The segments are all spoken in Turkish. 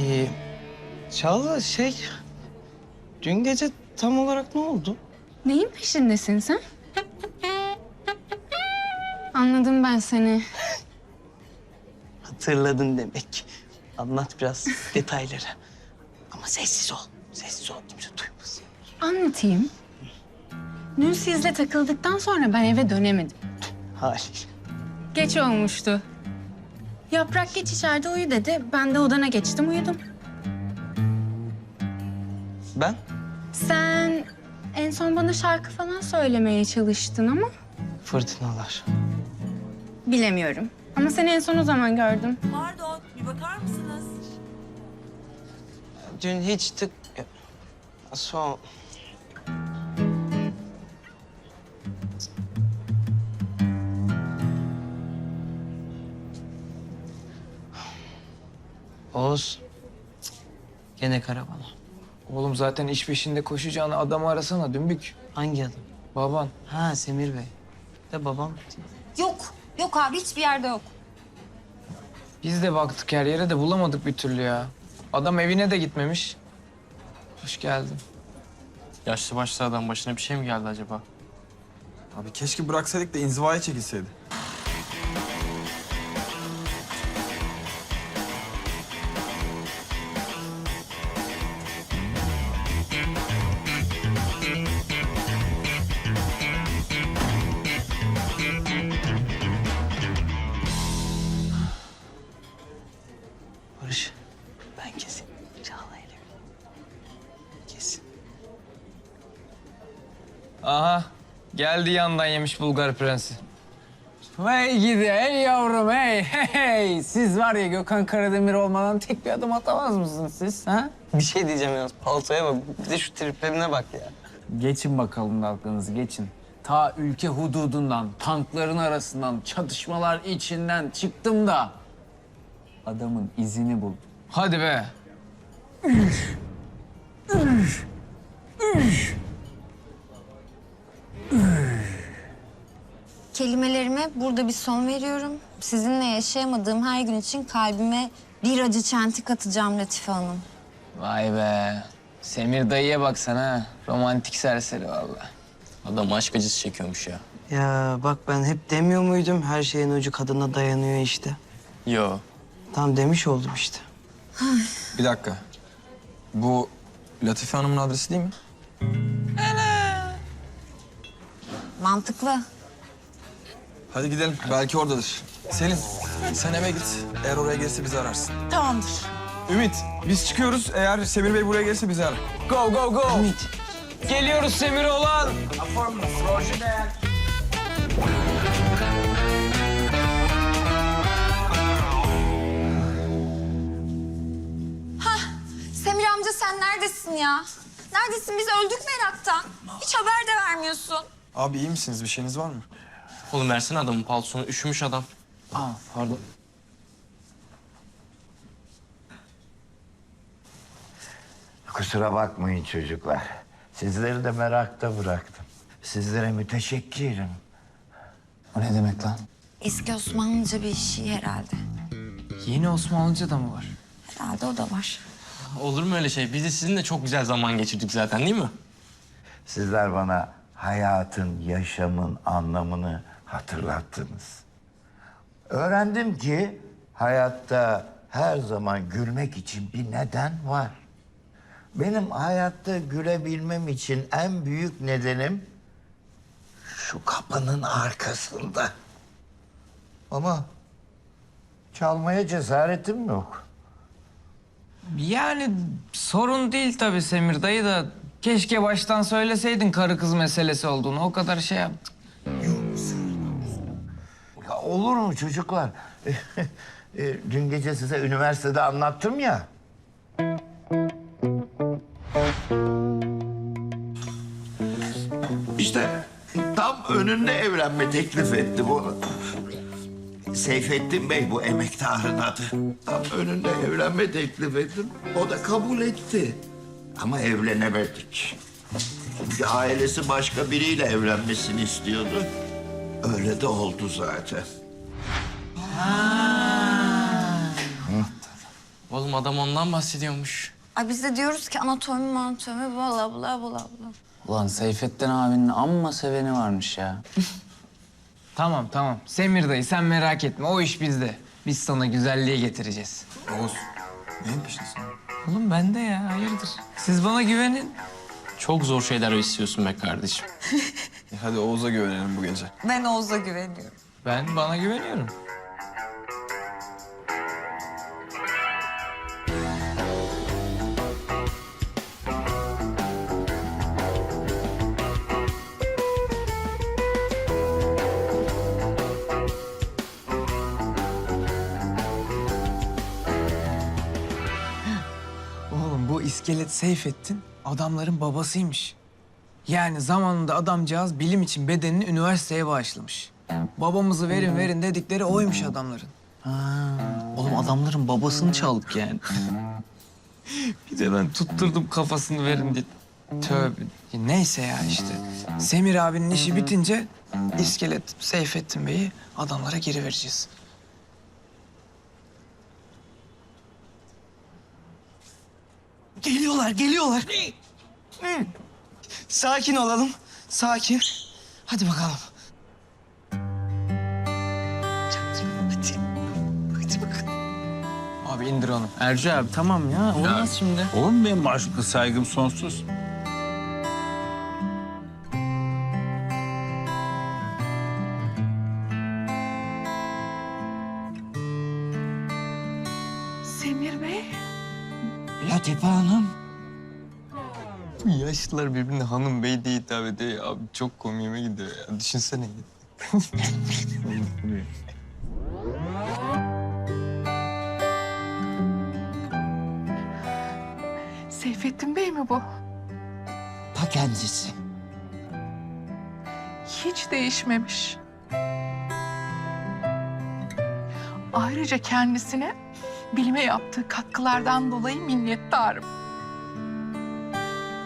Ee, Çağla şey... Dün gece tam olarak ne oldu? Neyin peşindesin sen? Anladım ben seni. Hatırladın demek. Anlat biraz detayları. Ama sessiz ol. Sessiz ol. Kimse duymasın. Anlatayım. Dün sizle takıldıktan sonra ben eve dönemedim. Hayır. Geç olmuştu. Yaprak geç içeride uyu dedi. Ben de odana geçtim uyudum. Ben? Sen en son bana şarkı falan söylemeye çalıştın ama Fırtınalar. bilemiyorum. Ama seni en son o zaman gördüm. Pardon, bir bakar mısınız? Dün hiç tık... Son... Oğuz. Gene karavana. Oğlum zaten iş peşinde koşacağını adamı arasana dümbük. Hangi adam? Baban. Ha Semir Bey. De babam. Yok. Yok abi hiçbir yerde yok. Biz de baktık her yere de bulamadık bir türlü ya. Adam evine de gitmemiş. Hoş geldin. Yaşlı başlı adam başına bir şey mi geldi acaba? Abi keşke bıraksaydık da inzivaya çekilseydi. Barış. Ben kesin. Çağla ile. Kesin. Aha geldi yandan yemiş Bulgar prensi. Hey gidi hey yavrum hey hey hey. Siz var ya Gökhan Karademir olmadan tek bir adım atamaz mısınız siz ha? Bir şey diyeceğim yalnız. Paltoya bak. Bir de şu triplerine bak ya. Geçin bakalım dalganızı geçin. Ta ülke hududundan, tankların arasından, çatışmalar içinden çıktım da adamın izini buldum. Hadi be. Kelimelerime burada bir son veriyorum. Sizinle yaşayamadığım her gün için kalbime bir acı çentik atacağım Latife Hanım. Vay be. Semir dayıya baksana. Romantik serseri vallahi. Adam aşk acısı çekiyormuş ya. Ya bak ben hep demiyor muydum? Her şeyin ucu kadına dayanıyor işte. Yo. Tam demiş oldum işte. Bir dakika. Bu Latife Hanım'ın adresi değil mi? Mantıklı. Hadi gidelim. Belki oradadır. Selin, sen eve git. Eğer oraya gelirse bizi ararsın. Tamamdır. Ümit, biz çıkıyoruz. Eğer Semir Bey buraya gelirse bizi ara. Go go go. Geliyoruz Semir olan. Neredesin ya? Neredesin? Biz öldük meraktan. Hiç haber de vermiyorsun. Abi iyi misiniz? Bir şeyiniz var mı? Oğlum versene adamın paltosunu. Üşümüş adam. Aa pardon. Kusura bakmayın çocuklar. Sizleri de merakta bıraktım. Sizlere müteşekkirim. O ne demek lan? Eski Osmanlıca bir şey herhalde. Yeni Osmanlıca da mı var? Herhalde o da var. Olur mu öyle şey? Biz de sizinle çok güzel zaman geçirdik zaten değil mi? Sizler bana hayatın, yaşamın anlamını hatırlattınız. Öğrendim ki hayatta her zaman gülmek için bir neden var. Benim hayatta gülebilmem için en büyük nedenim şu kapının arkasında. Ama çalmaya cesaretim yok. Yani sorun değil tabii Semir dayı da keşke baştan söyleseydin karı kız meselesi olduğunu. O kadar şey yaptık. Ya olur mu çocuklar? E, Dün gece size üniversitede anlattım ya. İşte tam önünde evlenme teklif etti bu. Seyfettin Bey bu emektarın adı. Tam önünde evlenme teklif ettim. O da kabul etti. Ama evlenemedik. Çünkü ailesi başka biriyle evlenmesini istiyordu. Öyle de oldu zaten. Oğlum adam ondan bahsediyormuş. Ay biz de diyoruz ki anatomi anatomi bla bla bla bla. Ulan Seyfettin abinin amma seveni varmış ya. Tamam tamam. Semir dayı sen merak etme. O iş bizde. Biz sana güzelliğe getireceğiz. Oğuz. Neyin peşindesin? Oğlum bende ya hayırdır. Siz bana güvenin. Çok zor şeyler istiyorsun be kardeşim. E hadi Oğuz'a güvenelim bu gece. Ben Oğuz'a güveniyorum. Ben bana güveniyorum. İskelet Seyfettin adamların babasıymış. Yani zamanında adamcağız bilim için bedenini üniversiteye bağışlamış. Babamızı verin verin dedikleri oymuş adamların. Oğlum adamların babasını çaldık yani. Bir de ben tutturdum kafasını verin diye. Tövbe. Ya Neyse ya işte. Semir abinin işi bitince iskelet Seyfettin Bey'i adamlara geri vereceğiz. Geliyorlar, geliyorlar. Hı. Sakin olalım, sakin. Hadi bakalım. Çaktırma, hadi. Hadi bakalım. Abi indir onu. Erci abi tamam ya. Olmaz şimdi. Oğlum benim aşkı saygım sonsuz. Latife Hanım. Yaşlılar birbirine hanım bey diye hitap ediyor ya. Abi çok komiğime gidiyor ya. Düşünsene. Seyfettin Bey mi bu? Ta kendisi. Hiç değişmemiş. Ayrıca kendisine bilime yaptığı katkılardan dolayı minnettarım.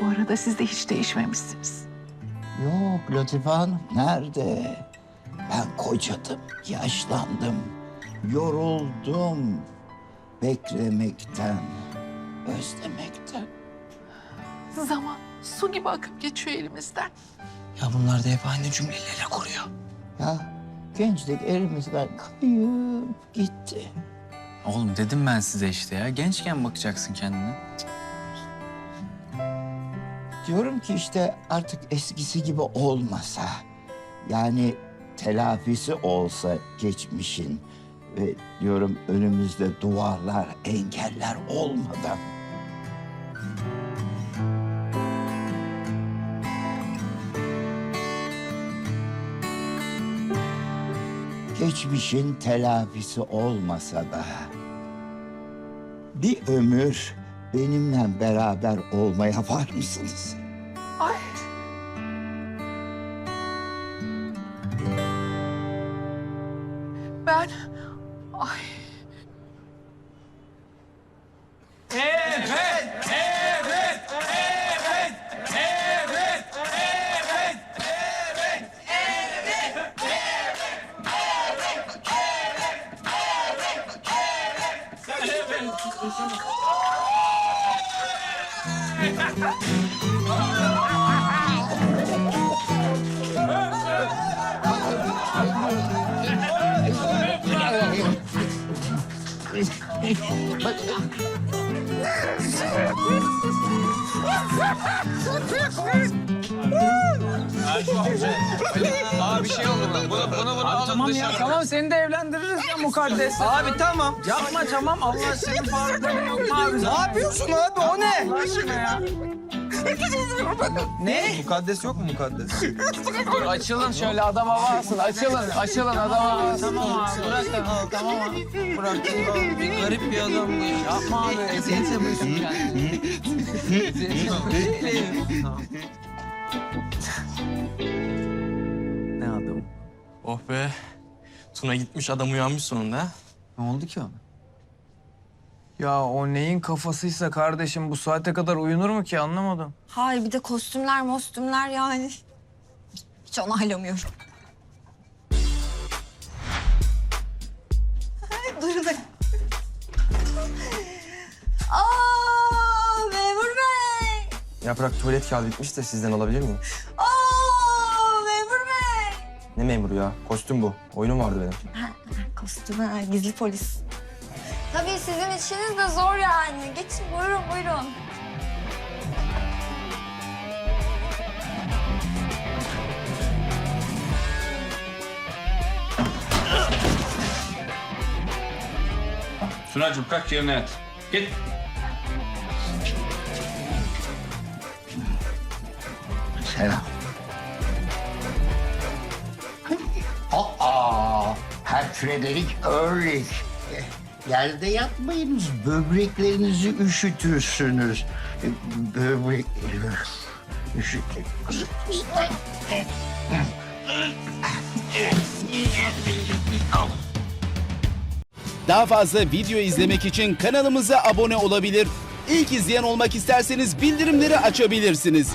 Bu arada siz de hiç değişmemişsiniz. Yok Latife Hanım. Nerede? Ben kocadım, yaşlandım, yoruldum. Beklemekten, özlemekten. Zaman su gibi akıp geçiyor elimizden. Ya bunlar da hep aynı cümlelerle kuruyor. Ya gençlik elimizden kayıp gitti. Oğlum dedim ben size işte ya. Gençken bakacaksın kendine. Diyorum ki işte artık eskisi gibi olmasa. Yani telafisi olsa geçmişin. Ve diyorum önümüzde duvarlar, engeller olmadan. Geçmişin telafisi olmasa da bir ömür benimle beraber olmaya var mısınız? Ay. Ben... Abi bir şey oldu lan. Bunu, bunu, bunu Tamam dışarı. ya tamam seni de evlendiririz ya mukaddes. Abi tamam. Yapma tamam Allah senin farkında yok abi? Ne yapıyorsun abi? O ne? Allah aşkına ya. Ne? Mukaddes yok mu mukaddes? Dur açılın şöyle adam hava alsın. Açılın açılın adam hava alsın. Tamam abi bırak da tamam abi. Bırak. Bir garip bir adam bu ya. Yapma abi eziyet yapıyorsun kendini. Ne adam? Oh be. Tuna gitmiş adam uyanmış sonunda. Ne oldu ki ona? Ya o neyin kafasıysa kardeşim bu saate kadar uyunur mu ki anlamadım. Hayır bir de kostümler mostümler yani. Hiç onaylamıyorum. Ay, Duyurdu. Aa memur bey. Yaprak tuvalet kağıdı bitmiş de sizden alabilir miyim? Aa ne memuru ya? Kostüm bu. Oyunum vardı benim. Kostüm ha, gizli polis. Tabii sizin işiniz de zor yani. Geçin buyurun buyurun. Sunacığım kalk yerine yat. Git. Selam. Frederick Örlich. Yerde yatmayınız, böbreklerinizi üşütürsünüz. Böbrek... Üşütür. Daha fazla video izlemek için kanalımıza abone olabilir. İlk izleyen olmak isterseniz bildirimleri açabilirsiniz.